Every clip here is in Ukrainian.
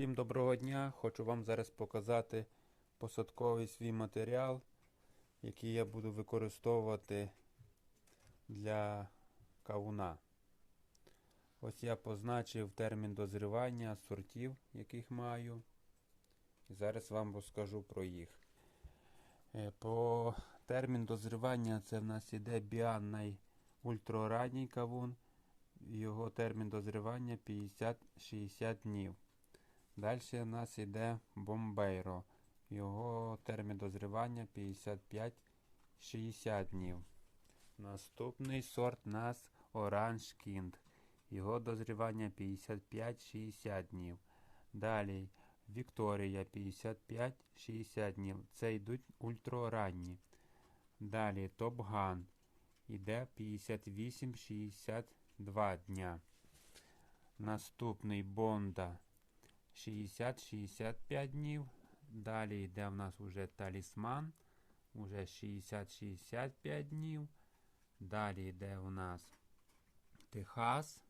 Всім доброго дня! Хочу вам зараз показати посадковий свій матеріал, який я буду використовувати для кавуна. Ось я позначив термін дозрівання сортів, яких маю. І зараз вам розкажу про їх. Е, По термін дозрівання це в нас іде біанний ультраранній кавун. Його термін дозрівання 50-60 днів. Далі у нас йде бомбейро. Його термін дозрівання 55-60 днів. Наступний сорт у нас Orange Kind. Його дозрівання 55-60 днів. Далі Вікторія 55-60 днів. Це йдуть ультраранні. Далі Топган. Іде 58-62 дня. Наступний Бонда 60-65 днів. Далі йде в нас уже талісман. Уже 60-65 днів. Далі йде у нас Техас.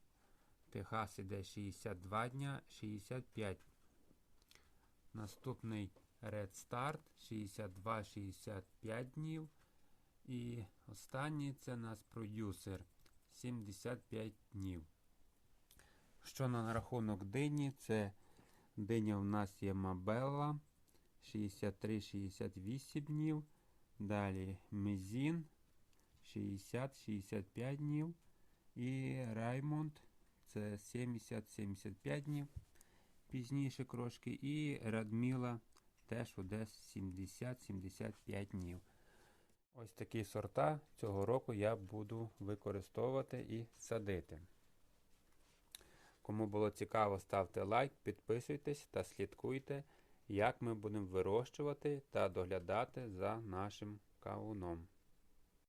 Техас іде 62 дня, 65. Наступний Red Start 62-65 днів. І останній це у нас продюсер 75 днів. Що на рахунок дині, це диня в нас є Мабелла 63-68 днів. Далі Мезін 60-65 днів. І Раймонд це 70-75 днів. Пізніше трошки. І Радміла теж десь 70-75 днів. Ось такі сорта цього року я буду використовувати і садити. Кому було цікаво, ставте лайк, підписуйтесь та слідкуйте, як ми будемо вирощувати та доглядати за нашим кавуном.